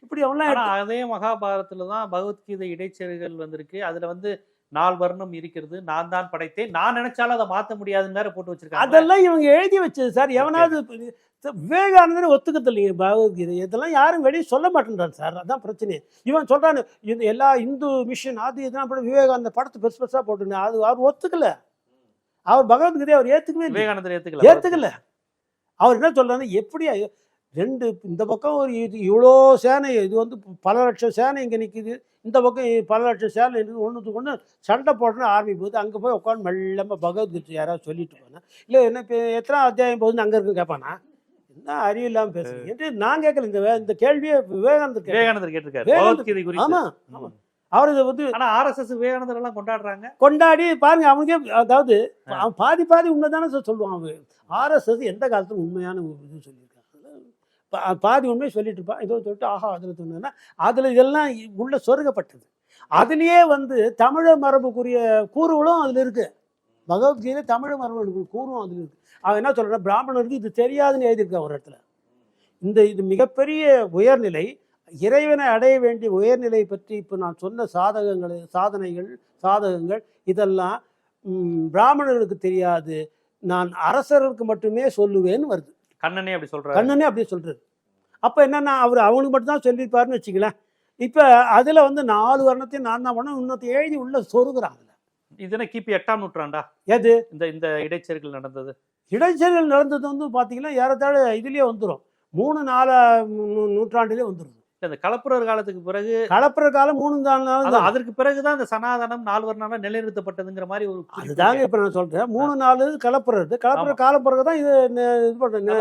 இப்படி ஆனா அதே மகாபாரதத்துல தான் பகவத்கீதை இடைச்செருகள் வந்திருக்கு. அதுல வந்து நால் வர்ணம் இருக்கிறது. நான் தான் படைத்தேன். நான் நினைச்சாலும் அதை மாத்த முடியாதுன்னு வேற போட்டு வச்சிருக்காங்க. அதெல்லாம் இவங்க எழுதி வச்சது சார். எவனாவது இப்ப விவேகானந்தர் ஒத்துக்கிறது இல்லைங்க பகவத்கீதை. இதெல்லாம் யாரும் வெளியே சொல்ல மாட்டேன்றான் சார். அதான் பிரச்சனை. இவன் சொல்றான் இது எல்லா இந்து மிஷன் அது இதெல்லாம் விவேகானந்த படத்தை பெருசு பெருசா போட்டுருந்தேன் அது அவர் ஒத்துக்கல. அவர் பகவத்கீதை அவர் இல்லை. விவேகானந்தர் ஏத்துக்கல. ஏத்துக்கல. அவர் என்ன சொல்றாரு எப்படி ஐ- ரெண்டு இந்த பக்கம் ஒரு இது இவ்வளோ சேனை இது வந்து பல லட்சம் சேனை இங்கே நிற்கிது இந்த பக்கம் பல லட்சம் சேனை இருக்குது ஒன்றுத்துக்கு ஒன்று சண்டை போடுறேன்னு ஆர்மி போகுது. அங்கே போய் உட்காந்து மெல்லமாக பகவத்கீதை யாராவது சொல்லிட்டு போனா இல்லை என்ன எத்தனை அத்தியாயம் போகுதுன்னு அங்கே இருக்கு கேட்பானா? என்ன அறிவு இல்லாமல் பேசுறீங்க? என்று நான் கேட்கல. இந்த இந்த கேள்வியை விவேகானந்தர் விவேகானந்தர் கேட்டிருக்காரு. விவேகானந்தர் பகவத்கீதை குறித்து. ஆமா ஆமா. அவர் இதை வந்து ஆனா ஆர்எஸ்எஸ் விவேகானந்தர் எல்லாம் கொண்டாடுறாங்க. கொண்டாடி பாருங்க அவனுக்கே அதாவது அவன் பாதி பாதி உண்மை தானே சொல்லுவான் ஆர்எஸ்எஸ் எந்த காலத்துல உண்மையான ஒரு இது சொல்லியிருக்காங்க பா- பாதி உண்மை சொல்லிட்டு இருப்பான் இதோ சொல்லிட்டு ஆஹா அதில் சொன்னா அதில் இதெல்லாம் உள்ள சொருகப்பட்டது. அதுலேயே வந்து தமிழர் மரபுக்குரிய கூறுகளும் அதில் இருக்கு. பகவத்கீதை தமிழ் மரபு கூறும் அதில் இருக்கு. அவன் என்ன சொல்றான் பிராமணருக்கு இது தெரியாதுன்னு எழுதியிருக்கான் ஒரு இடத்துல. இந்த இது மிகப்பெரிய உயர்நிலை இறைவனை அடைய வேண்டிய உயர்நிலை பற்றி இப்போ நான் சொன்ன சாதகங்கள் சாதனைகள் சாதகங்கள் இதெல்லாம் பிராமணர்களுக்கு தெரியாது. நான் அரசருக்கு மட்டுமே சொல்லுவேன்னு வருது. கண்ணனே அப்படி சொல்றாரு. கண்ணனே அப்படியே சொல்றாரு. அப்போ என்னன்னா அவர் அவனுக்கு மட்டும் தான் சொல்லியிருப்பாருன்னு வச்சுங்களேன் இப்போ அதில் வந்து நாலு வர்ணத்தையும் நான் தான் பண்ண இன்னொருத்த எழுதி உள்ள சொருகிறான் அதில். இது என்ன கிபி எட்டாம் நூற்றாண்டா? எது? இந்த இந்த இடைச்செருகள் நடந்தது. இடைச்செருகல் நடந்தது வந்து பார்த்தீங்கன்னா ஏறத்தாழ இதுலேயே வந்துடும் மூணு நாலு நூ- நூற்றாண்டிலே வந்துடும் இந்த கலப்புரர் காலத்துக்கு பிறகு கலப்புற காலம் மூணு நாலு நாள் அதற்கு பிறகுதான் இந்த சனாதனம் நால்வர்ணம் நிலைநிறுத்தப்பட்டதுங்கிற மாதிரி ஒரு அதுதாங்க இப்ப நான் சொல்றேன். மூணு நாலு கலப்புறது கலப்புற காலம் பிறகு தான் இது இது.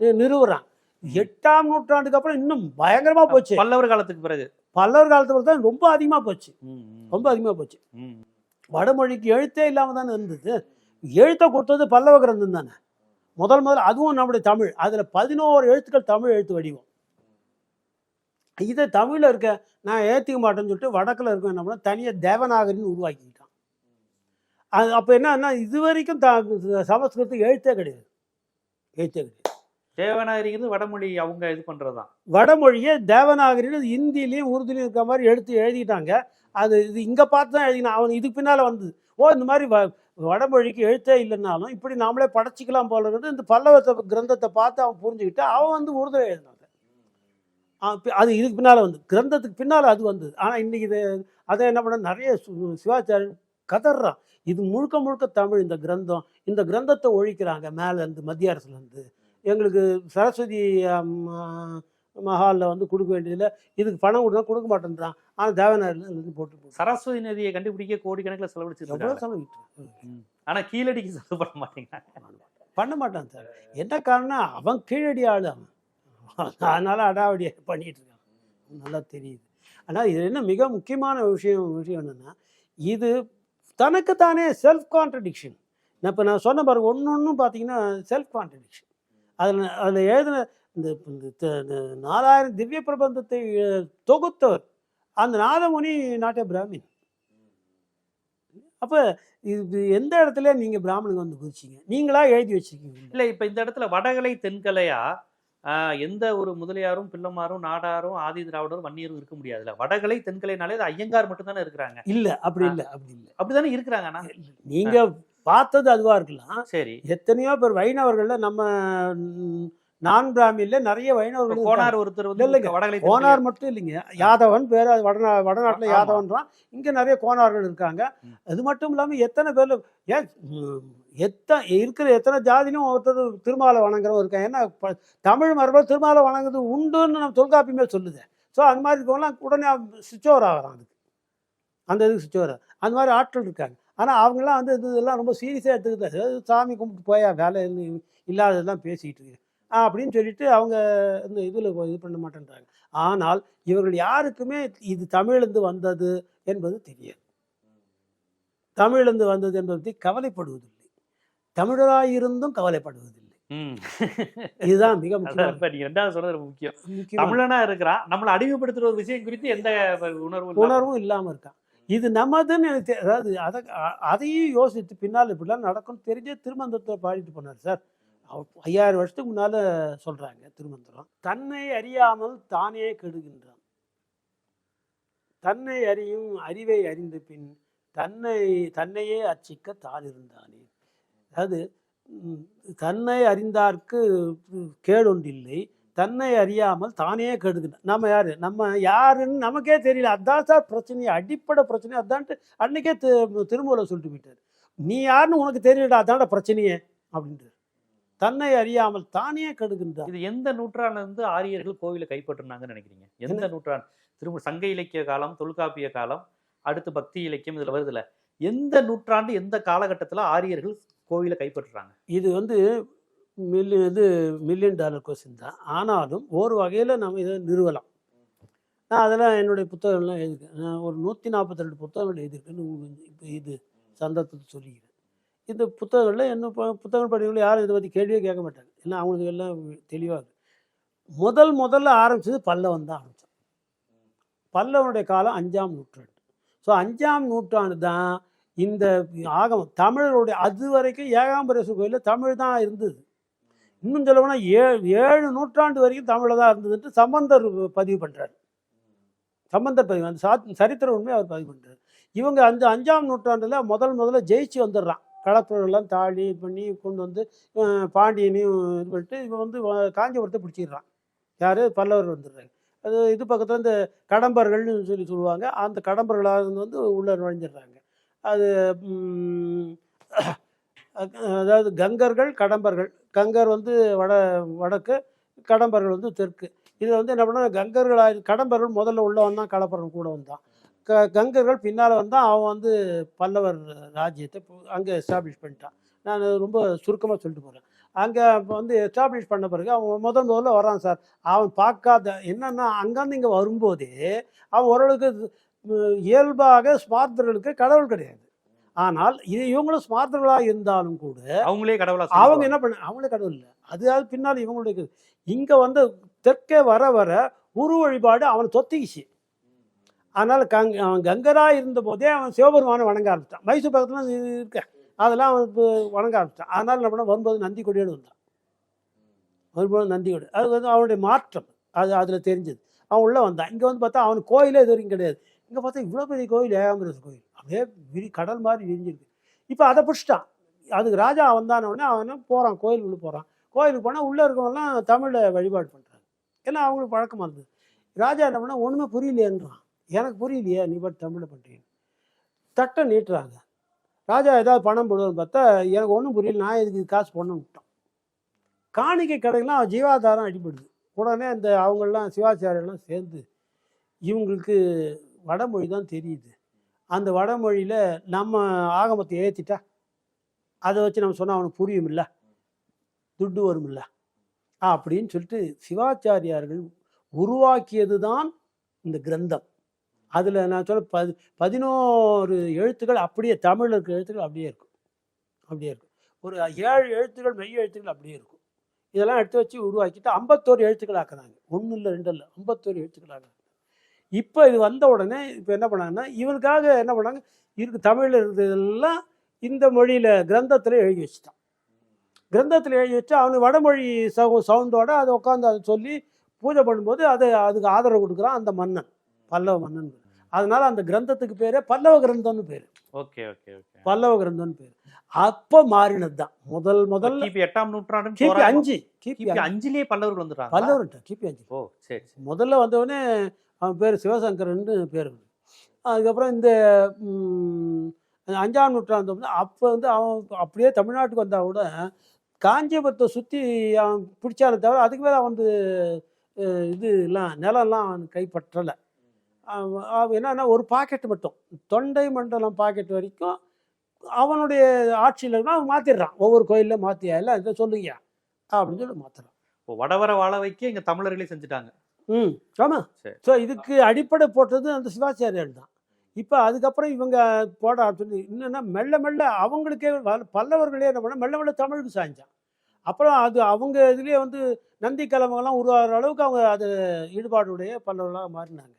நி- நிறுவுறான். எட்டாம் நூற்றாண்டுக்கு அப்புறம் இன்னும் பயங்கரமா போச்சு. பல்லவர் காலத்துக்கு பிறகு. பல்லவர் காலத்துல தான் ரொம்ப அதிகமா போச்சு. ரொம்ப அதிகமா போச்சு. வடமொழிக்கு எழுத்தே இல்லாம தானே இருந்தது. எழுத்தை கொடுத்தது பல்லவ கிரந்தம் தானே. முதல் முதல்ல அதுவும் நம்முடைய தமிழ். அதுல பதினோரு எழுத்துக்கள் தமிழ் எழுத்து வடிவம். இதை தமிழ்ல இருக்க நான் ஏத்திக்க மாட்டேன்னு சொல்லிட்டு வடக்குல இருக்க என்ன பண்ண தனியா தேவநாகரின்னு உருவாக்கிக்கிட்டான். அது அப்ப என்னன்னா இது வரைக்கும் த- சமஸ்கிருதத்துக்கு எழுத்தே கிடையாது. எழுத்தே கிடையாது. தேவநாகரிங்கிறது வடமொழி அவங்க இது பண்ணுறதான் வடமொழியை தேவநாகரின்னு இந்தியிலையும் உருதுலையும் இருக்க மாதிரி எடுத்து எழுதிட்டாங்க. அது இது இங்கே பார்த்து தான் எழுதினான் அவன் இதுக்கு பின்னால் வந்து ஓ இந்த மாதிரி வ வடமொழிக்கு எழுத்தே இல்லைன்னாலும் இப்படி நாமளே படைச்சிக்கலாம் போல இந்த பல்லவத்தை கிரந்தத்தை பார்த்து அவன் புரிஞ்சுக்கிட்டு அவன் வந்து உருதுல எழுதினாங்க அது இதுக்கு பின்னால் வந்து கிரந்தத்துக்கு பின்னால் அது வந்தது. ஆனால் இன்னைக்கு இது அதை என்ன பண்ண நிறைய சிவாச்சாரியன் கதறான் இது முழுக்க முழுக்க தமிழ் இந்த கிரந்தம். இந்த கிரந்தத்தை ஒழிக்கிறாங்க மேலேருந்து மத்திய அரசுலேருந்து எங்களுக்கு சரஸ்வதி மஹாலில் வந்து கொடுக்க வேண்டியதில்லை. இதுக்கு பணம் கொடுத்தா கொடுக்க மாட்டேன்றான். ஆனால் தேவநாயரில் இருந்து போட்டு சரஸ்வதி நதியை கண்டுபிடிக்க கோடிக்கணக்கில் செலவழிச்சிருக்காங்க எவ்வளோ செலவிட்டு ஆனா கீழடிக்கு செலவு பண்ண மாட்டேங்கிறாங்க. பண்ண மாட்டான் சார். என்ன காரணம் அவன் கீழடி ஆளு அவன். அதனால அடாவடியை பண்ணிட்டு இருக்கான். நல்லா தெரியுது. ஆனால் இது என்ன மிக முக்கியமான விஷயம் விஷயம் என்னன்னா இது தனக்குத்தானே செல்ஃப் கான்ட்ரடிக்ஷன் இப்போ நான் சொன்ன பாருங்க ஒன்று ஒன்றும் பார்த்தீங்கன்னா செல்ஃப் கான்ட்ரடிக்ஷன் அதில் அதில் எழுதின இந்த நாலாயிரம் திவ்ய பிரபந்தத்தை தொகுத்தவர் அந்த நாதமுனி நாட்டிய பிராமின். அப்போ இது எந்த இடத்துல நீங்கள் பிராமணுங்க வந்து குதிச்சிங்க? நீங்களா எழுதி வச்சிருக்கீங்க? இல்ல இப்ப இந்த இடத்துல வடகலை தென்கலையா? எந்த ஒரு முதலியாரும் பிள்ளமாரும் நாடாரும் ஆதி திராவிடரும் வன்னியரும் இருக்க முடியாதுல்ல. வடகலை தென்கலைனாலே அது ஐயங்கார் மட்டும் தானே இருக்கிறாங்க. இல்ல அப்படி இல்ல அப்படி இல்ல. அப்படிதானே இருக்கிறாங்க நீங்க பார்த்தது அதுவா இருக்கலாம். சரி. எத்தனையோ பேர் வைணவர்கள்ல நம்ம நான் பிராமின்ல நிறைய வைணவர்கள். கோனார் ஒருத்தர் வந்து இல்லைங்க. வடகலை கோனார் மட்டும் இல்லைங்க. யாதவன் பேர் அது வடநா வடநாட்டுல. யாதவன்றான். இங்க நிறைய கோனார்கள் இருக்காங்க. அது மட்டும் இல்லாம எத்தனை பேர்ல ஏன் ம், எத்த இருக்கிற எத்தனை ஜாதிலும் ஒருத்தர் திருமாலை வணங்குறவங்க இருக்காங்க ஏன்னா தமிழ் மரபில் திருமாலை வணங்குறது உண்டுன்னு நம்ம தொல்காப்பியமே சொல்லுது. ஸோ அந்த மாதிரி இருக்கவங்களாம் உடனே சுவிட்ச் ஓவர் ஆகிறான் அதுக்கு. அந்த இதுக்கு சுவிட்ச் ஓவர் அந்த மாதிரி ஆட்கள் இருக்காங்க. ஆனால் அவங்களாம் வந்து இது இதெல்லாம் ரொம்ப சீரியஸாக எடுத்துக்கிட்டு "ஏய், சாமி கும்பிட்டு போயா வேலை இல்லை- இல்லாததெல்லாம் பேசிக்கிட்டு இருக்கு. ஆ, அப்படின்னு சொல்லிட்டு அவங்க இந்த இதில் இது பண்ண மாட்டேன்றாங்க. ஆனால் இவர்கள் யாருக்குமே இது தமிழிலிருந்து வந்தது என்பது தெரியாது. தமிழிலிருந்து வந்தது என்பதை பற்றி கவலைப்படுவதில்லை. தமிழராயிருந்தும் கவலைப்படுவதில்லை. இதுதான் மிக முக்கியம் நீங்க ரெண்டாவது ரொம்ப முக்கியம். தமிழனா இருக்கிறான் நம்மளை அடிமைப்படுத்துற ஒரு விஷயம் குறித்து எந்த உணர்வு இல்லாம- உணர்வும் இல்லாமல் இருக்கான். இது நமதுன்னு எனக்கு அதாவது அதை அதையும் யோசித்து பின்னால் இப்படிலாம் நடக்கும்னு தெரிஞ்சே திருமந்திரத்தை பாடிட்டு போனார் சார். ஐயாயிரம் வருஷத்துக்கு முன்னால் சொல்கிறாங்க திருமந்திரம். தன்னை அறியாமல் தானே கெடுகின்றான். தன்னை அறியும் அறிவை அறிந்த பின் தன்னை தன்னையே அர்ச்சிக்க தான் இருந்தானே. அதாவது தன்னை அறிந்தார்க்கு ம், கேடொன்றில்லை. தன்னை அறியாமல் தானே கெடுக்கின்ற நம்ம யாரு? நம்ம யாருன்னு நமக்கே தெரியல. அதான் சார் பிரச்சனை அடிப்படை பிரச்சனை. அதான்ட்டு அன்னைக்கே தி- திருமூல சொல்லிட்டு போயிட்டார். நீ யாருன்னு உனக்கு தெரியலடா. அதான்டா பிரச்சனையே. அப்படின்றார். தன்னை அறியாமல் தானே கெடுகின்றார் இது எந்த நூற்றாண்டுல இருந்து ஆரியர்கள் கோவிலை கைப்பற்றினாங்கன்னு நினைக்கிறீங்க? எந்த நூற்றாண்டு? திரும்ப சங்க இலக்கிய காலம் தொல்காப்பிய காலம் அடுத்து பக்தி இலக்கியம் இதுல வருதுல எந்த நூற்றாண்டு எந்த காலகட்டத்துல ஆரியர்கள் கோவிலை கைப்பற்றுறாங்க? இது வந்து மில்லியன் இது மில்லியன் டாலர் கொஸ்டின் தான். ஆனாலும் ஒரு வகையில் நம்ம இதை நிறுவலாம். நான் அதெல்லாம் என்னுடைய புத்தகங்கள்லாம் எழுதியிருக்கேன். நான் ஒரு நூற்றி நாற்பத்தி ரெண்டு புத்தகங்கள் எழுதியிருக்கேன்னு உங்களுக்கு இப்போ இது சந்தர்ப்பத்தை சொல்லிக்கிறேன். இந்த புத்தகங்களில் என்ன புத்தகங்கள் படிக்கிறவங்க யாரும் இதை பற்றி கேள்வியே கேட்க மாட்டாங்க. ஏன்னா அவங்களுக்கு எல்லாம் தெளிவாக முதல் முதல்ல ஆரம்பிச்சது பல்லவன் தான் ஆரம்பித்தான் பல்லவனுடைய காலம் அஞ்சாம் நூற்றாண்டு. ஸோ அஞ்சாம் நூற்றாண்டு தான் இந்த ஆகமம். தமிழருடைய அது வரைக்கும் ஏகாம்பரேஸ்வரர் கோயிலில் தமிழ் தான் இருந்தது. இன்னும் சொல்லப்போனால் ஏ ஏழு ஏழு நூற்றாண்டு வரைக்கும் தமிழில் தான் இருந்ததுன்ட்டு சம்பந்தர் பதிவு பண்ணுறாரு சம்பந்தர் பதிவு அந்த சா சரித்திர உண்மையை அவர் பதிவு பண்ணுறாரு இவங்க அந்த அஞ்சாம் நூற்றாண்டில் முதல் முதல்ல ஜெயிச்சு வந்துடுறான். களப்பிரர்கள்லாம் தாழி இது பண்ணி கொண்டு வந்து பாண்டியனையும் இது பண்ணிட்டு இவன் வந்து காஞ்சிபுரத்தை பிடிச்சிடுறான். யார்? பல்லவர் வந்துடுறாங்க அது இது பக்கத்தில் இந்த கடம்பர்கள்னு சொல்லி சொல்லுவாங்க. அந்த கடம்பர்களாக இருந்து வந்து உள்ளே நுழைஞ்சிடுறாங்க. அது அதாவது கங்கர்கள் கடம்பர்கள். கங்கர் வந்து வட வடக்கு கடம்பர்கள் வந்து தெற்கு. இது வந்து என்ன பண்ணா கங்கர்களாக கடம்பர்கள் முதல்ல உள்ள வந்தான் கலப்பரன் கூட வந்தான் க கங்கர்கள் பின்னால் வந்தால் அவன் வந்து பல்லவர் ராஜ்யத்தை அங்கே எஸ்டாப்ளிஷ் பண்ணிட்டான். நான் ரொம்ப சுருக்கமாக சொல்லிட்டு போகிறேன் அங்கே வந்து எஸ்டாப்ளிஷ் பண்ண பிறகு அவன் முதல் முதல்ல வரான் சார். அவன் பார்க்காத என்னன்னா அங்கேருந்து இங்கே வரும்போதே அவன் ஓரளவுக்கு இயல்பாக ஸ்மார்த்தர்களுக்கு கடவுள் கிடையாது. ஆனால் இது இவங்களும் ஸ்மார்த்தர்களாக இருந்தாலும் கூட அவங்களே கடவுளா அவங்க. என்ன பண்ண அவங்களே கடவுள் இல்லை. அது பின்னால் இவங்களுடைய. இங்க வந்து தெற்கே வர வர உரு வழிபாடு அவனை தொத்திக்கிச்சு. அதனால கங் அவன் கங்கரா இருந்த போதே அவன் சிவபெருமானை வணங்க ஆரம்பிச்சான். மைசூர் பக்கத்துல இருக்க. அதெல்லாம் அவன் இப்போ வணங்க ஆரம்பிச்சான். அதனால என்ன பண்ண வரும்போது நந்தி கொடியோடு வந்தான். வரும்போது நந்தி கொடி அது வந்து அவனுடைய மாற்றம். அது அதில் தெரிஞ்சது. அவன் உள்ளே வந்தான். இங்கே வந்து பார்த்தா அவனுக்கு கோயிலே இது வரைக்கும் கிடையாது. இங்கே பார்த்தா இவ்வளோ பெரிய கோயில் ஏகாம்பரேஸ்வரர் கோயில். அப்படியே விரி கடல் மாதிரி விரிஞ்சிருக்கு. இப்போ அதை பிடிச்சிட்டான். அதுக்கு ராஜா வந்தான உடனே அவன் போகிறான் கோயிலுக்குள்ளே போகிறான் கோயிலுக்கு போனால் உள்ளே இருக்கவங்கலாம் தமிழில் வழிபாடு பண்ணுறாங்க ஏன்னா அவங்களுக்கு பழக்கமாக இருந்தது. ராஜா என்ன பண்ணால் ஒன்றுமே புரியலையேன்றான். எனக்கு புரியலையே நீ பாட்டு தமிழில் பண்ணுறீங்க தட்டை நீட்டுறாங்க. ராஜா ஏதாவது பணம் போடுவான்னு பார்த்தா எனக்கு ஒன்றும் புரியல நான் இதுக்கு காசு பண்ண விட்டான். காணிக்கை கடைகள்லாம் ஜீவாதாரம் அடிபடுது. உடனே இந்த அவங்கெல்லாம் சிவாச்சாரியெல்லாம் சேர்ந்து இவங்களுக்கு வடமொழி தான் தெரியுது. அந்த வடமொழியில் நம்ம ஆகமத்தை ஏற்றிட்டா அதை வச்சு நம்ம சொன்னால் அவனுக்கு புரியுமில்ல? துட்டு வருமில்ல? அப்படின்னு சொல்லிட்டு சிவாச்சாரியார்கள் உருவாக்கியது தான் இந்த கிரந்தம். அதில் நான் சொல்ல பதி பதினோரு எழுத்துக்கள் அப்படியே தமிழில் இருக்கிற எழுத்துக்கள் அப்படியே இருக்கும். அப்படியே இருக்கும். ஒரு ஏழு எழுத்துக்கள் மெய் எழுத்துக்கள் அப்படியே இருக்கும். இதெல்லாம் எடுத்து வச்சு உருவாக்கிட்டு ஐம்பத்தோரு எழுத்துக்கள் ஆக்குறாங்க. ஒன்றும் இல்லை ரெண்டு இல்லை ஐம்பத்தோரு எழுத்துக்கள் ஆக்குறாங்க. இப்போ இது வந்த உடனே இப்போ என்ன பண்ணாங்கன்னா இவனுக்காக என்ன பண்ணாங்க இருக்கு தமிழில் இருக்கிறதெல்லாம் இந்த மொழியில் கிரந்தத்தில் எழுதி வச்சுட்டான். கிரந்தத்தில் எழுதி வச்சு அவனுக்கு வடமொழி சவு சவுண்டோட அதை உட்காந்து அதை சொல்லி பூஜை பண்ணும்போது அதை அதுக்கு ஆதரவு கொடுக்குறான் அந்த மன்னன் பல்லவ மன்னன். அதனால அந்த கிரந்தத்துக்கு பேரே பல்லவ கிரந்தம்னு பேர். Okay okay okay. பல்லவ கிரந்தம்னு பேர். அப்போ மாறினது தான் முதல் முதல்ல கிபி எட்டாம் நூற்றாண்டு கிபி அஞ்சு கிபி கிபி அஞ்சு. அஞ்சுலயே பல்லவர்கள் வந்துட்டாங்க பல்லவர்கிட்ட கிபி அஞ்சு. ஓ சரி. முதல்ல வந்தவொடனே அவன் பேர் சிவசங்கரன்னு பேர் அதுக்கப்புறம் இந்த அஞ்சாம் நூற்றாண்டு வந்து அப்போ வந்து அவன் அப்படியே தமிழ்நாட்டுக்கு வந்தால் கூட காஞ்சிபுரத்தை சுற்றி அவன் பிடிச்சாலே தவிர அதுக்கு மேலே அவன் வந்து இது எல்லாம் நிலம்லாம் அவன் கைப்பற்றலை. என்னன்னா ஒரு பாக்கெட் மட்டும். தொண்டை மண்டலம் பாக்கெட் வரைக்கும் அவனுடைய ஆட்சியில் அவன் மாற்றிடுறான் ஒவ்வொரு கோயிலில் மாற்றியா இல்லை இதை சொல்லுங்க அப்படின்னு சொல்லி மாற்றுறான் இப்போ வடவர வாழ வைக்க இங்க தமிழர்களே செஞ்சுட்டாங்க. ம் ஆமாம் சரி. ஸோ இதுக்கு அடிப்படை போட்டது அந்த சிவாச்சாரியர் தான். இப்போ அதுக்கப்புறம் இவங்க போட ஆரம்பிச்சு என்னன்னா மெல்ல மெல்ல அவங்களுக்கே பல்லவர்களே என்ன பண்ண மெல்ல மெல்ல தமிழுக்கு சாய்ஞ்சான் அப்புறம் அது அவங்க இதுலேயே வந்து நந்தி கிழமைகள்லாம் உருவாகிற அளவுக்கு அவங்க அது ஈடுபாடுடைய பல்லவர்களாக மாறினாங்க.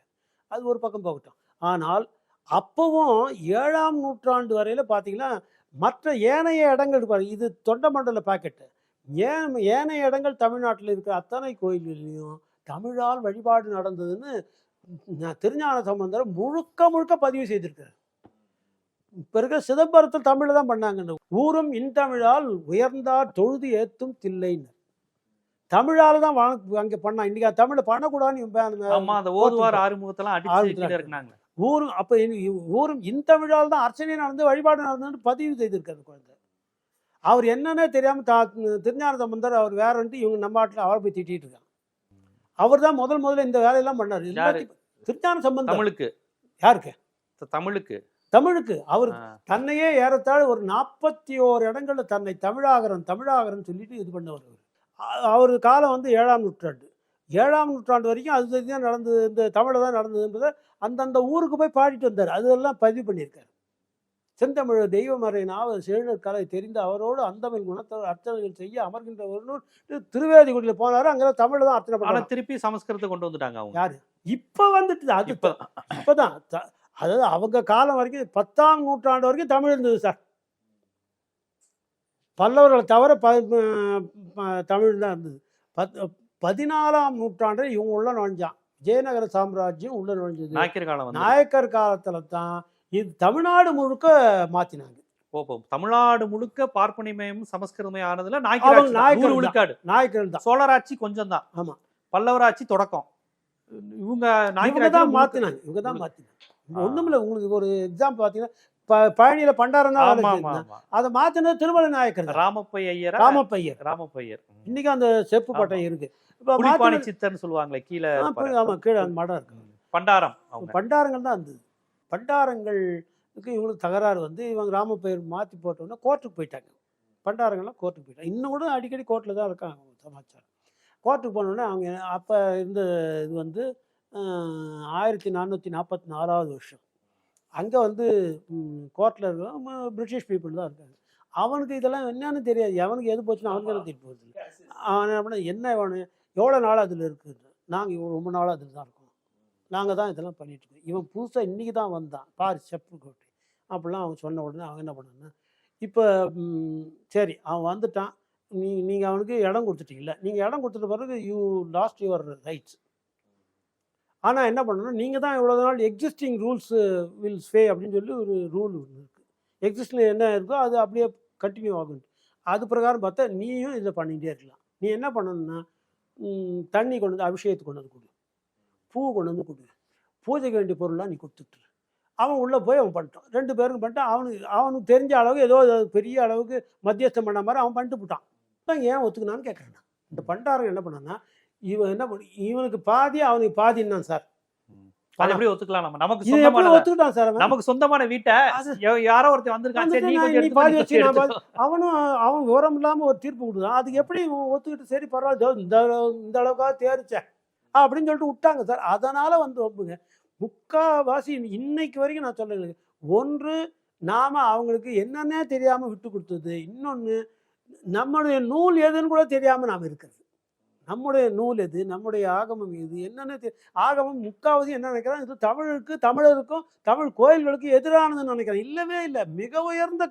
அது ஒரு பக்கம் போகட்டும். ஆனால் அப்போவும் ஏழாம் நூற்றாண்டு வரையில் பார்த்தீங்கன்னா மற்ற ஏனைய இடங்கள் பாருங்க இது தொண்டமண்டல பாக்கெட்டு ஏன் ஏனைய இடங்கள் தமிழ்நாட்டில் இருக்கிற அத்தனை கோயில்கள்லையும் தமிழால் வழிபாடு நடந்ததுன்னு நான் திருஞான சம்பந்தர் முழுக்க முழுக்க பதிவு செய்திருக்கிறார். பிறகு சிதம்பரத்தில் தமிழில் தான் பண்ணாங்க. ஊரும் இன்தமிழால் உயர்ந்தார் தொழுது ஏத்தும் தில்லைன்னு தமிழால தான் அங்க பண்ணா. இன்னைக்கு அது தமிழ்ல பண்ணக்கூடாதுன்னு ஆமா அந்த ஓதுவார் ஆறுமுகத்தெல்லாம் அடிச்சு இருந்தாங்க ஊரும் அப்ப இனி- ஊரும் இன்தமிழால் தான் அர்ச்சனை நடந்து வழிபாடு நடந்து பதிவு செய்திருக்காரு குழந்தை. அவர் என்னன்னே தெரியாம தா திருஞான சம்பந்தர் அவர் வேறன்ட்டு இவங்க நம்ம நாட்டில் அவரை போய் திட்டிட்டு இருக்காங்க. அவர் தான் முதல் முதல்ல இந்த வேலையெல்லாம் பண்ணாரு. திருஞான சம்பந்தர் தமிழுக்கு. யாருக்கு? தமிழுக்கு. தமிழுக்கு. அவர். தன்னையே ஏறத்தாழ ஒரு நாற்பத்தி ஓரு இடங்கள்ல தன்னை தமிழாகரன் தமிழாகரன் சொல்லிட்டு இது பண்ணவர் அவர் காலம் வந்து ஏழாம் நூற்றாண்டு. ஏழாம் நூற்றாண்டு வரைக்கும் அது தான் நடந்தது இந்த தமிழில் தான் நடந்ததுன்றதை அந்தந்த ஊருக்கு போய் பாடிட்டு வந்தார். அதெல்லாம் பதிவு பண்ணியிருக்காரு. செந்தமிழ் தெய்வமறை நாவல் செழுநர் கலை தெரிந்த அவரோடு அந்தமிழ் குணத்தை அர்ச்சனைகள் செய்ய அமர்கின்ற ஒரு திருவேதிகுடியில் போனாரு. அங்கே தமிழ் தான் அர்ச்சனை பண்ணாங்க. திருப்பி சமஸ்கிருதத்தை கொண்டு வந்துட்டாங்க அவங்க. யாரு? இப்ப வந்துட்டு அது இப்ப. இப்பதான். த- அதாவது அவங்க காலம் வரைக்கும் பத்தாம் நூற்றாண்டு வரைக்கும் தமிழ் இருந்தது சார். பல்லவர்களை தவிர ப தமிழ் தான் இருந்தது. பத் பதினாலாம் நூற்றாண்டில் இவங்க உள்ள நுழைஞ்சான் விஜயநகர சாம்ராஜ்யம் உள்ள நுழைஞ்சது. நாயக்கர் காலம் நாயக்கர் காலத்துல தான் இது தமிழ்நாடு முழுக்க மாத்தினாங்க. போப்போம் தமிழ்நாடு முழுக்க பார்ப்பனிமயம் சமஸ்கிருதமயம் ஆனதுல நாயக்கர் நாயக்கர். விழுக்காடு. நாயக்கர் தான். சோழராட்சி கொஞ்சம் தான். ஆமா. பல்லவராட்சி தொடக்கம். இவங்க நாயக்கர் தான் மாத்தினாங்க. இவங்க தான் மாத்தினாங்க. ஒண்ணுமில்ல உங்களுக்கு ஒரு எக்ஸாம்பிள் பார்த்தீங்கன்னா ப- பழனியில பண்டாரம் தான் அதை மாத்தினது திருமலை நாயக்கர் தான். ராமப்பை ஐயரா ராமப்பையர். ராமப்பையர். இன்னைக்கு அந்த செப்பு பட்டை இருக்கு. இப்ப சித்தர்னு சொல்லுவாங்களே கீழே ஆமா கீழே அந்த மடம் இருக்கு. பண்டாரம் பண்டாரங்கள் தான் இருந்தது பண்டாரங்களுக்கு இவங்களுக்கு தகராறு வந்து இவங்க ராமப்பெயர் மாற்றி போட்டோன்னே கோர்ட்டுக்கு போயிட்டாங்க. பண்டாரங்கள்லாம் கோர்ட்டுக்கு போயிட்டாங்க. இன்னும் கூட அடிக்கடி கோர்ட்டில் தான் இருக்காங்க சமாச்சாரம். கோர்ட்டுக்கு போனோடனே அவங்க அப்போ இருந்த இது வந்து ஆயிரத்தி நானூற்றி நாற்பத்தி நாலாவது வருஷம். அங்கே வந்து கோர்ட்டில் இருக்க பிரிட்டிஷ் பீப்புள் தான் இருக்காங்க. அவனுக்கு இதெல்லாம் என்னன்னு தெரியாது. எவனுக்கு எது போச்சுன்னு அவனுக்கு என்ன தெரியும் போகுது அவன் என்ன என்ன வேணும் எவ்வளோ நாள் அதில் இருக்குது நாங்கள் ரொம்ப நாளாக அதில் தான் இருக்கோம். நாங்கள் தான் இதெல்லாம் பண்ணிட்டு இருக்கோம். இவன் புதுசாக இன்றைக்கி தான் வந்தான். பாரு செப்பு கோட்டை அப்படிலாம் அவன் சொன்ன உடனே அவன் என்ன பண்ணான்னா இப்போ சரி அவன் வந்துட்டான். நீ நீங்கள் அவனுக்கு இடம் கொடுத்துட்டீங்கல்ல. நீங்கள் இடம் கொடுத்துட்ட பிறகு யூ லாஸ்ட் யுவர் ரைட்ஸ் ஆனால் என்ன பண்ணணும் நீங்கள் தான் இவ்வளோ நாள் எக்ஸிஸ்டிங் ரூல்ஸ் வில் ஸ்வே அப்படின்னு சொல்லி ஒரு ரூல் ஒன்று இருக்குது எக்ஸிஸ்டில் என்ன இருக்கோ அது அப்படியே கண்டினியூ ஆகும். அது பிரகாரம் பார்த்தா நீயும் இதை பண்ணிகிட்டே இருக்கலாம். நீ என்ன பண்ணணும்னா தண்ணி கொண்டு வந்து அபிஷேகத்துக்கு கொண்டு வந்து கொடு. பூ கொண்டு வந்து கொடு. பூஜைக்கு வேண்டிய பொருள்லாம் நீ கொடுத்துட்டு அவன் உள்ளே போய் அவன் பண்ணிட்டான். ரெண்டு பேருக்கும் பண்ணிட்டான் அவனுக்கு அவனுக்கு தெரிஞ்ச அளவுக்கு ஏதோ அது பெரிய அளவுக்கு மத்தியஸ்தம் பண்ண மாதிரி அவன் பண்ணிட்டு போட்டான். ஏன் ஒத்துக்கினான்னு கேட்குறேன் இந்த பண்டாரம் என்ன பண்ணான்னா இவன் என்ன பண்ண இவனுக்கு பாதி அவனுக்கு பாதின்னான் சார். அது எப்படி ஒத்துக்கலாம் நம்ம? நமக்கு சொந்தமான ஒத்துக்கிட்டான் சார் நமக்கு சொந்தமான வீட்டை யாரோ ஒருத்தன் வந்திருக்கான். பாதி வச்சு. அவனும் அவன் விவரம் இல்லாமல் ஒரு தீர்ப்பு கொடுத்தான் அதுக்கு எப்படி ஒத்துக்கிட்டு சரி பரவாயில்ல இந்த இந்த அளவுக்காக தேரிச்சேன் அப்படின்னு சொல்லிட்டு விட்டாங்க சார். அதனால வந்து ஒப்புங்க முக்காவாசி இன்னைக்கு வரைக்கும் நான் சொல்லலை ஒன்று நாம அவங்களுக்கு என்னன்னே தெரியாம விட்டு கொடுத்தது. இன்னொன்று நம்முடைய நூல் எதுன்னு கூட தெரியாம நாம் இருக்கிறது. நம்முடைய நூல் எது? நம்முடைய ஆகமம் எது? என்னென்ன ஆகமம் முக்காவது என்ன நினைக்கிறேன் இது தமிழுக்கு தமிழருக்கும் தமிழ் கோயில்களுக்கு எதிரானதுன்னு நினைக்கிறேன் இல்லவே இல்லை. மிக உயர்ந்த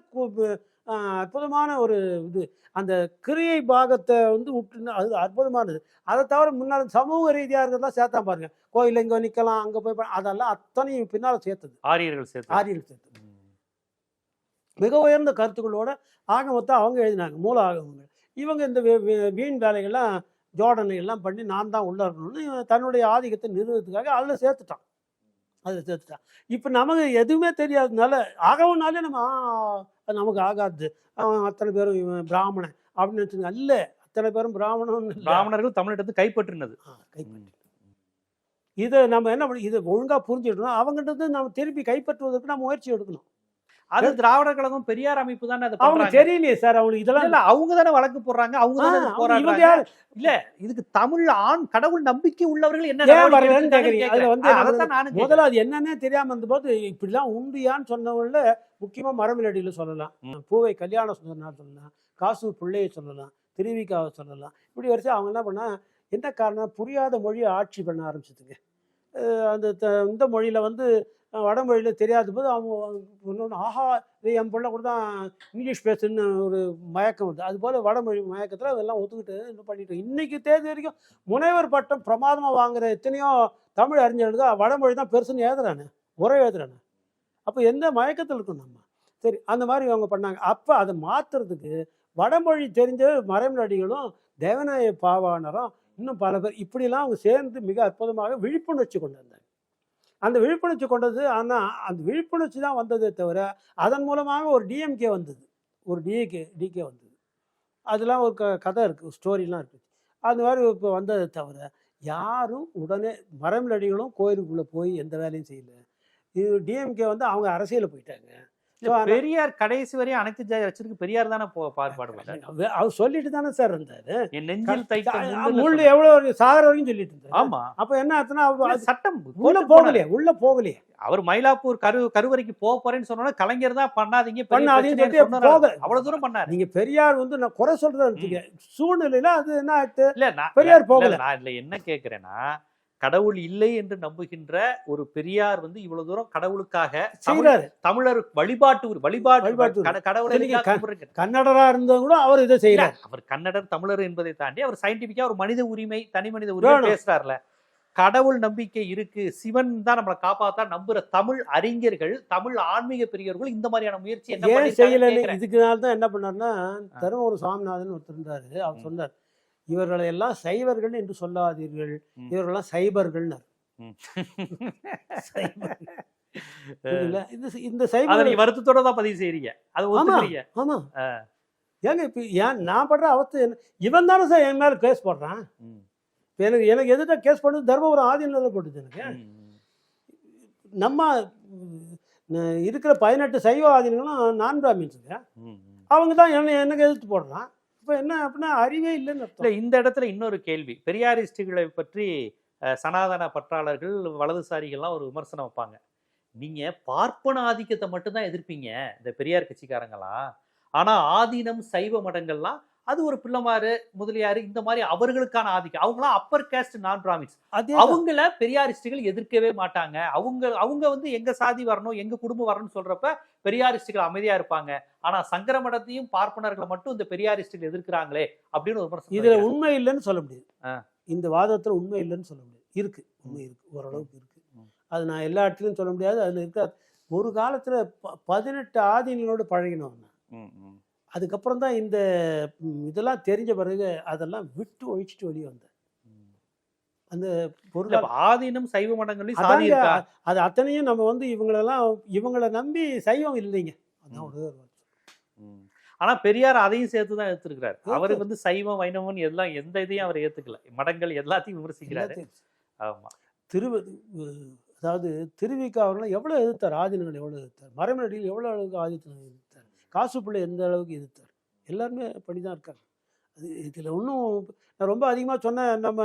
அற்புதமான ஒரு இது. அந்த கிரியை பாகத்தை வந்து விட்டு அது அற்புதமானது. அதை தவிர முன்னால் சமூக ரீதியாக இருக்கிறதெல்லாம் சேர்த்தா பாருங்க. கோயில் இங்கே நிற்கலாம் அங்கே போய் அதெல்லாம் அத்தனையும் பின்னால் சேர்த்தது. ஆரியர்கள் சேர்த்து ஆரியல் சேர்த்தது. மிக உயர்ந்த கருத்துக்களோட ஆகமத்தை அவங்க எழுதினாங்க. மூல ஆகமங்கள். இவங்க இந்த வீண் வேலைகள்லாம் ஜோடனை எல்லாம் பண்ணி நான் தான் உள்ள இருக்கணும்னு தன்னுடைய ஆதிக்கத்தை நிறுவனத்துக்காக அதில் சேர்த்துட்டான். அதில் சேர்த்துட்டான். இப்போ நமக்கு எதுவுமே தெரியாததுனால ஆகவனாலே நம்ம நமக்கு ஆகாது. அவன் அத்தனை பேரும் இவன் பிராமணன். அப்படின்னு வச்சுங்க இல்ல அத்தனை பேரும் பிராமணன். பிராமணர்கள் தமிழ்கிட்ட கைப்பற்றினது. கைப்பற்றி இதை நம்ம என்ன பண்ணி இதை ஒழுங்கா புரிஞ்சுக்கணும் அவங்ககிட்ட நம்ம திருப்பி கைப்பற்றுவதற்கு நம்ம முயற்சி எடுக்கணும். அது திராவிடர் கழகம் பெரியார் அமைப்பு தானே அதை அவங்க தெரியலையே சார் அவங்களுக்கு இதெல்லாம் இல்ல அவங்க தானே வழக்கு போடுறாங்க அவங்க தானே போராடுறாங்க? இல்ல இதுக்கு தமிழ் ஆண் கடவுள் நம்பிக்கை உள்ளவர்கள் என்ன வரலன்னு கேக்குறீங்க. அதுல வந்து நானும் கேக்குறேன். முதல்ல அது என்னன்னே தெரியாம இருந்தபோது இப்படிலாம் உண்டியான்னு சொன்னவங்கள முக்கியமா மரமிலடியில் சொல்லலாம். பூவை கல்யாண சுந்தரனார் சொல்லலாம் காசு பிள்ளையை சொல்லலாம் திருவிக்காவை சொல்லலாம் இப்படி வரிசை அவங்க என்ன பண்ணா என்ன காரணம் புரியாத மொழியை ஆட்சி பண்ண ஆரம்பிச்சதுங்க அந்த இந்த மொழியில வந்து வடமொழியில் தெரியாத போது அவங்க இன்னொன்று ஆஹா இது என் பிள்ளை கூட தான் இங்கிலீஷ் பேசுன்னு ஒரு மயக்கம் வருது. அதுபோல் வடமொழி மயக்கத்தில் அதெல்லாம் ஒத்துக்கிட்டு இன்னும் பண்ணிட்டு இன்றைக்கி தேதி வரைக்கும் முனைவர் பட்டம் பிரமாதமாக வாங்குற எத்தனையோ தமிழ் அறிஞர்கள் தான் வடமொழி தான் பெருசுன்னு எழுதுறானே உரை எழுதுறானே. அப்போ எந்த மயக்கத்தில் இருக்கும் நம்ம? சரி அந்த மாதிரி அவங்க பண்ணாங்க. அப்போ அதை மாற்றுறதுக்கு வடமொழி தெரிஞ்ச மறைமலடிகளும் தேவநாய பாவானரும் இன்னும் பல பேர் இப்படிலாம் அவங்க சேர்ந்து மிக அற்புதமாக விழிப்புணர்ச்சி கொண்டு வந்தாங்க. அந்த விழிப்புணர்ச்சி கொண்டது ஆனால் அந்த விழிப்புணர்ச்சி தான் வந்ததே தவிர அதன் மூலமாக ஒரு டிஎம்கே வந்தது. ஒரு டிஏகே டிகே வந்தது. அதெல்லாம் ஒரு க கதை இருக்குது ஸ்டோரிலாம் இருக்குது அந்த மாதிரி இப்போ வந்ததை தவிர யாரும் உடனே மரமிலடிகளும் கோயிலுக்குள்ளே போய் எந்த வேலையும் செய்யல. இது டிஎம்கே வந்து அவங்க அரசியலில் போயிட்டாங்க. பெரியார் கடைசி வரையும் அனைத்து ஜாதி ரச்சனைக்கு பெரியார் தானே போ- பாடுபட்டார் அவ- அவர் சொல்லிட்டு தானே சார் இருந்தாரு என் நெஞ்சில் முள்ளு சொன்னார். எவ்வளோ சாகர வரைக்கும் சொல்லிட்டு இருந்தாரு ஆமா அப்போ என்ன ஆச்சுன்னா அவ- இல்ல, அது சட்டம் உள்ள போகலையே உள்ள போகலையே. அவர் மயிலாப்பூர் கரு கருவறைக்கு போக போறேன்னு சொன்னோன்னா கலைஞர் தான் பண்ணாதீங்க. போக- அவ்வளவு தூரம் பண்ணாரு நீங்க பெரியார் வந்து நான் குறை சொல்றதா சூழ்நிலையில அது என்ன ஆச்சு இல்ல பெரியார் போகல. நான் இதுல என்ன கேக்குறேன்னா கடவுள் இல்லை என்று நம்புகின்ற ஒரு பெரியார் வந்து இவ்வளவு தூரம் கடவுளுக்காக செய்யறாரு தமிழர் வழிபாட்டு. கட- கடவுளை? கன்னடரா இருந்தவங்க கூட அவர் இதை செய்யறாரு அவர் கன்னடர் தமிழர் என்பதை தாண்டி அவர் சயின்டிபிக்கா ஒரு மனித உரிமை தனி மனித உரிமை. பேசுறாருல கடவுள் நம்பிக்கை இருக்கு சிவன் தான் நம்மளை காப்பாத்தா நம்புற தமிழ் அறிஞர்கள் தமிழ் ஆன்மீக பெரியவர்கள் இந்த மாதிரியான முயற்சி என்ன ஏன் கேக்குறேன். இதுக்குனால தான் என்ன பண்ணாருன்னா தருமபுரம் சாமிநாதன் ஒருத்தர் இருந்தாரு அவர். சொன்னார் இவர்களை எல்லாம் சைவர்கள் என்று சொல்லாதீர்கள். இவர்களெல்லாம் சைபர்கள்னார். இந்த சைபர் வருத்தத்தோட தான் பதிவு செய்றீங்க. அதை ஆமா. ஆமா. ஏங்க இப்ப ஏன் நான் படுற என்ன? இவன் தானே சார் என் மேல கேஸ் போடுறான். எனக்கு எனக்கு எதிர்த்த கேஸ் பண்ணது தர்மபுரம் ஆதீனில் போட்டுது எனக்கு. நம்ம இருக்கிற பதினெட்டு சைவ ஆதீனங்களும் நான் பிராமின்ஸுங்க. அவங்க தான் என்ன எனக்கு எதிர்த்து போடுறான்? இப்போ என்ன அப்படின்னா அறிவே இல்லைன்னு இல்லை இந்த இடத்துல இன்னொரு கேள்வி. பெரியாரிஸ்டுகளை பற்றி சனாதன பற்றாளர்கள் வலதுசாரிகள்லாம் ஒரு விமர்சனம் வைப்பாங்க. நீங்க பார்ப்பன ஆதிக்கத்தை மட்டும்தான் எதிர்ப்பீங்க இந்த பெரியார் கட்சிக்காரங்களாம் ஆனா ஆதீனம் சைவ மடங்கள்லாம் அது ஒரு பிள்ளைமாரு முதலியாரு இந்த மாதிரி அவர்களுக்கான ஆதிக்கம். அவங்களாம் அப்பர் கேஸ்ட் நான் பிராமின்ஸ் அவங்கள பெரியாரிஸ்டுகள் எதிர்க்கவே மாட்டாங்க. அவங்க அவங்க வந்து எங்க சாதி வரணும் எங்க குடும்பம் வரணும்னு சொல்றப்ப பெரியாரிஸ்டுகள் அமைதியா இருப்பாங்க. ஆனா சங்கர மடத்தையும் பார்ப்பனர்களை மட்டும் இந்த பெரியாரிஸ்டுகள் எதிர்க்கிறாங்களே அப்படின்னு ஒரு இதுல. உண்மை இல்லைன்னு சொல்ல முடியாது. இந்த வாதத்துல உண்மை இல்லைன்னு சொல்ல முடியாது. இருக்கு. உண்மை இருக்கு. ஓரளவுக்கு இருக்கு. அது நான் எல்லா இடத்துலையும் சொல்ல முடியாது. அதுல இருக்க ஒரு காலத்துல பதினெட்டு ஆதீனங்களோடு பழகினோம். அதுக்கப்புறம் தான் இந்த இதெல்லாம் தெரிஞ்ச பிறகு அதெல்லாம் விட்டு ஒழிச்சிட்டு வெளியே வந்தேன். அந்த பொருள் ஆதீனம் சைவ மடங்கள்லயும் அது அத்தனையும் நம்ம வந்து இவங்களெல்லாம் இவங்கள நம்பி சைவம் இல்லைங்க. அதான். ஒரு. ஆனா பெரியார் அதையும் சேர்த்து தான் எடுத்திருக்கிறார். அவருக்கு வந்து சைவம் வைணவம் எல்லாம் எந்த இதையும் அவர் ஏத்துக்கல. மடங்கள் எல்லாத்தையும் விமர்சிக்கிறாரு. ஆமா. திரு அதாவது திருவிக்கா அவர்கள் எவ்வளோ எதிர்த்தார் ஆதீனங்கள் எவ்வளோ எதிர்த்தார் மறைமலடியில் எவ்வளோ அளவுக்கு எதிர்த்தார் காசு பிள்ளை எந்த அளவுக்கு எதிர்த்தார்? எல்லாருமே அப்படி தான் இருக்காங்க. அது இதில் ஒன்றும் நான் ரொம்ப அதிகமாக சொன்னேன் நம்ம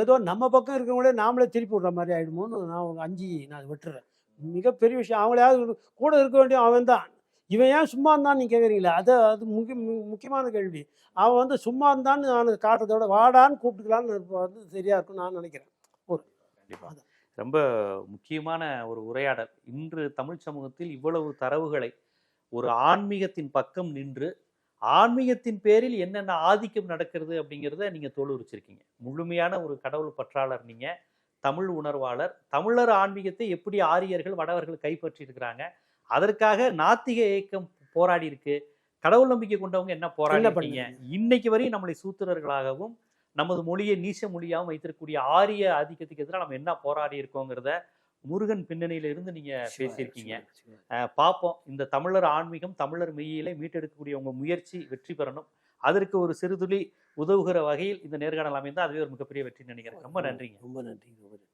ஏதோ நம்ம பக்கம் இருக்கவங்களே நாமளே திருப்பி விடுற மாதிரி ஆகிடுமோன்னு நான் ஒரு அஞ்சு நான் விட்டுறேன். மிகப்பெரிய விஷயம். அவங்களையாவது கூட இருக்க வேண்டிய அவன் தான் இவன் ஏன் சும்மா இருந்தான்னு நீங்கள் கேட்குறீங்களா அது அது முக்கிய முக்கியமான கேள்வி. அவன் வந்து சும்மா இருந்தான்னு நான் காட்டுறதோட வாடான்னு கூப்பிட்டுக்கலான்னு வந்து சரியா இருக்கும்னு நான் நினைக்கிறேன். கண்டிப்பா. ரொம்ப முக்கியமான ஒரு உரையாடல் இன்று தமிழ் சமூகத்தில் இவ்வளவு தரவுகளை ஒரு ஆன்மீகத்தின் பக்கம் நின்று ஆன்மீகத்தின் பேரில் என்னென்ன ஆதிக்கம் நடக்கிறது அப்படிங்கிறத நீங்க தோல் உரிச்சிருக்கீங்க முழுமையான ஒரு கடவுள் பற்றாளர் நீங்க தமிழ் உணர்வாளர் தமிழர் ஆன்மீகத்தை எப்படி ஆரியர்கள் வடவர்கள் கைப்பற்றி இருக்கிறாங்க அதற்காக நாத்திக இயக்கம் போராடி இருக்கு கடவுள் நம்பிக்கை கொண்டவங்க என்ன போராடி பண்ணீங்க? இன்னைக்கு வரையும் நம்மளை சூத்திரர்களாகவும் நமது மொழியை நீச மொழியாகவும் வைத்திருக்கக்கூடிய ஆரிய ஆதிக்கத்துக்கு எதிராக நம்ம என்ன போராடி இருக்கோங்கிறத முருகன் பின்னணியில இருந்து நீங்க பேசியிருக்கீங்க. பார்ப்போம் இந்த தமிழர் ஆன்மீகம் தமிழர் மெய்யிலை மீட்டெடுக்கக்கூடிய உங்க முயற்சி வெற்றி பெறணும். அதற்கு ஒரு சிறுதுளி உதவுகிற வகையில் இந்த நேர்காணல் அமைந்தால் அதுவே ஒரு மிகப்பெரிய வெற்றி நினைக்கிறேன். ரொம்ப நன்றிங்க. ரொம்ப நன்றி ரொம்ப நன்றி.